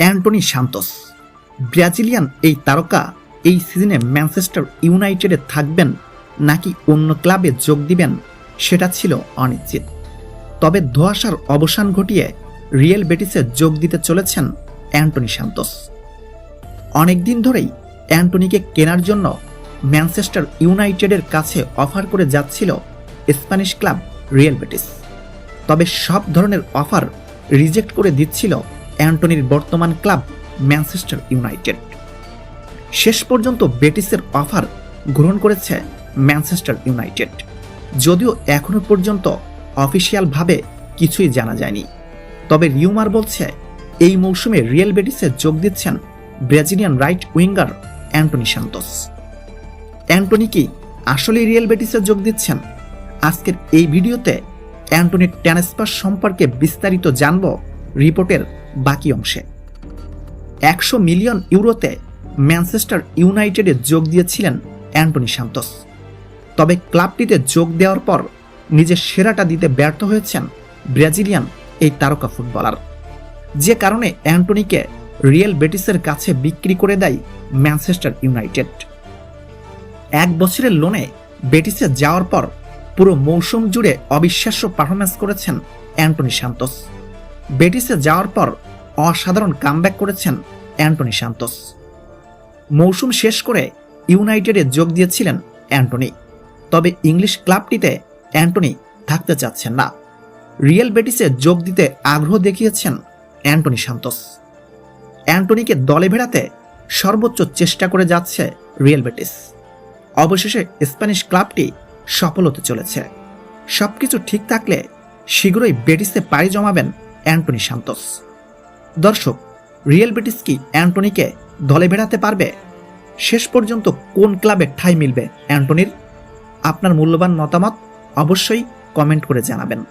Antony Santos. Brazilian এই তারকা এই সিজনে ম্যানচেস্টার ইউনাইটেডে থাকবেন নাকি অন্য ক্লাবে যোগ দিবেন সেটা ছিল অনিশ্চিত। তবে ধোয়াশার অবসান ঘটিয়ে রিয়েল বেটিসে যোগ দিতে চলেছেন অ্যান্টনি সান্তোস। অনেকদিন ধরেই অ্যান্টনিকে কেনার জন্য ম্যানচেস্টার ইউনাইটেডের কাছে অফার করে যাচ্ছিল স্প্যানিশ ক্লাব রিয়েল বেটিস। তবে সব ধরনের অফার রিজেক্ট করে দিচ্ছিল অ্যান্টনির বর্তমান ক্লাব ম্যানচেস্টার ইউনাইটেড। শেষ পর্যন্ত বেটিসের অফার গ্রহণ করেছে ম্যানচেস্টার ইউনাইটেড। যদিও এখনও পর্যন্ত অফিসিয়ালভাবে কিছুই জানা যায়নি। তবে রিউমার বলছে, এই মৌসুমে রিয়েল বেটিসে যোগ দিচ্ছেন Brazilian right winger Antony Santos. Antony কি আসলে রিয়েল বেটিসে যোগ দিচ্ছেন? আজকের এই ভিডিওতে অ্যান্টনির ট্রান্সফার সম্পর্কে বিস্তারিত জানব রিপোর্টের বাকি অংশে। একশো মিলিয়ন ইউরোতে ম্যানচেস্টার ইউনাইটেডে যোগ দিয়েছিলেন অ্যান্টনি সান্তোস। তবে ক্লাবটিতে যোগ দেওয়ার পর নিজের সেরাটা দিতে ব্যর্থ হয়েছেন ব্রাজিলিয়ান এই তারকা ফুটবলার। যে কারণে অ্যান্টনিকে রিয়েল বেটিসের কাছে বিক্রি করে দেয় ম্যানচেস্টার ইউনাইটেড। এক বছরের লোনে বেটিসে যাওয়ার পর পুরো মৌসুম জুড়ে অবিশ্বাস্য পারফরমেন্স করেছেন অ্যান্টনি সান্তোস। বেটিসে যাওয়ার পর অসাধারণ কামব্যাক করেছেন অ্যান্টনি সান্তোস। মৌসুম শেষ করে ইউনাইটেডে যোগ দিয়েছিলেন অ্যান্টনি। তবে ইংলিশ ক্লাবটিতে অ্যান্টনি থাকতে চাচ্ছেন না। রিয়েল বেটিসে যোগ দিতে আগ্রহ দেখিয়েছেন অ্যান্টনি সান্তোস। অ্যান্টনিকে দলে ভেড়াতে সর্বোচ্চ চেষ্টা করে যাচ্ছে রিয়েল বেটিস। অবশেষে স্প্যানিশ ক্লাবটি সফল হতে চলেছে। সবকিছু ঠিক থাকলে শীঘ্রই বেটিসে পাড়ি জমাবেন অ্যান্টনি সান্তোস। দর্শক, রিয়েল বেটিস কি অ্যান্টনিকে দলে বেড়াতে পারবে? শেষ পর্যন্ত কোন ক্লাবে ঠাঁই মিলবে অ্যান্টনির? আপনার মূল্যবান মতামত অবশ্যই কমেন্ট করে জানাবেন।